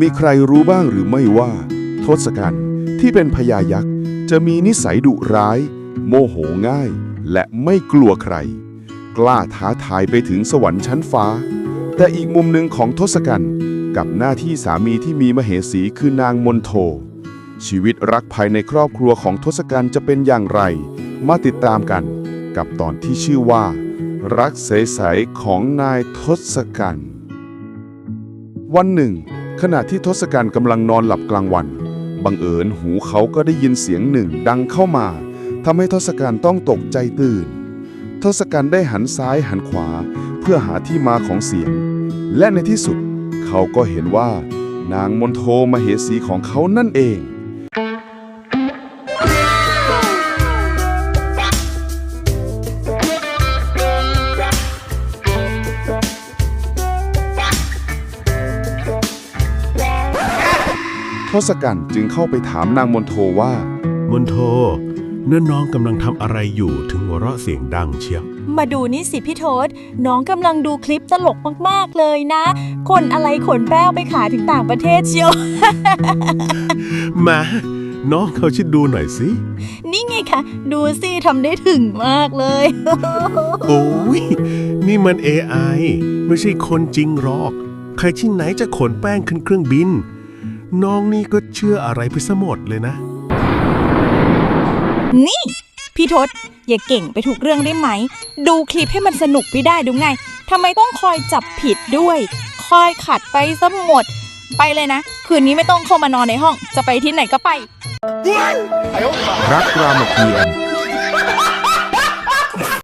มีใครรู้บ้างหรือไม่ว่า ทศกัณฐ์ที่เป็นพญายักษ์จะมีนิสัยดุร้าย โมโหง่าย และไม่กลัวใคร กล้าท้าทายไปถึงสวรรค์ชั้นฟ้า แต่อีกมุมหนึ่งของทศกัณฐ์กับหน้าที่สามีที่มีมเหสีคือนางมนโท ชีวิตรักภายในครอบครัวของทศกัณฐ์จะเป็นอย่างไร มาติดตามกันกับตอนที่ชื่อว่า รักใสๆของนายทศกัณฐ์วันหนึ่ง ขณะที่ทศกัณฐ์กำลังนอนหลับกลางวัน บังเอิญหูเขาก็ได้ยินเสียงหนึ่งดังเข้ามาทำให้ทศกัณฐ์ต้องตกใจตื่น ทศกัณฐ์ได้หันซ้ายหันขวา เพื่อหาที่มาของเสียง และในที่สุด เขาก็เห็นว่านางมนโทมเหสีของเขานั่นเอง ทศกัณฐ์จึงเข้าไปถามนางมนโทว่า มนโทเนื้อน้องกำลังทำอะไรอยู่ถึงหัวเราะเสียงดังเชียวมาดูนี่สิพี่โทษน้องกำลังดูคลิปตลกมากๆเลยนะ คนอะไรขนแป้วไปขายถึงต่างประเทศเชียว มา น้องเขาชิดดูหน่อยสิ นี่ไงคะ ดูสิทำได้ถึงมากเลย โอ้ยนี่มัน AI ไม่ใช่คนจริงหรอก ใครที่ไหนจะขนแป้งขึ้นเครื่องบิน น้องนี่ก็เชื่ออะไรไปซะหมดเลยนะ นี่ พี่ทศอย่าเก่งไปถูกเรื่องได้ไหม ดูคลิปให้มันสนุกไปได้ดูไงทำไมต้องคอยจับผิดด้วย คอยขัดไปซะหมด ไปเลยนะ คืนนี้ไม่ต้องเข้ามานอนในห้อง จะไปที่ไหนก็ไป รักรามเกียรติ์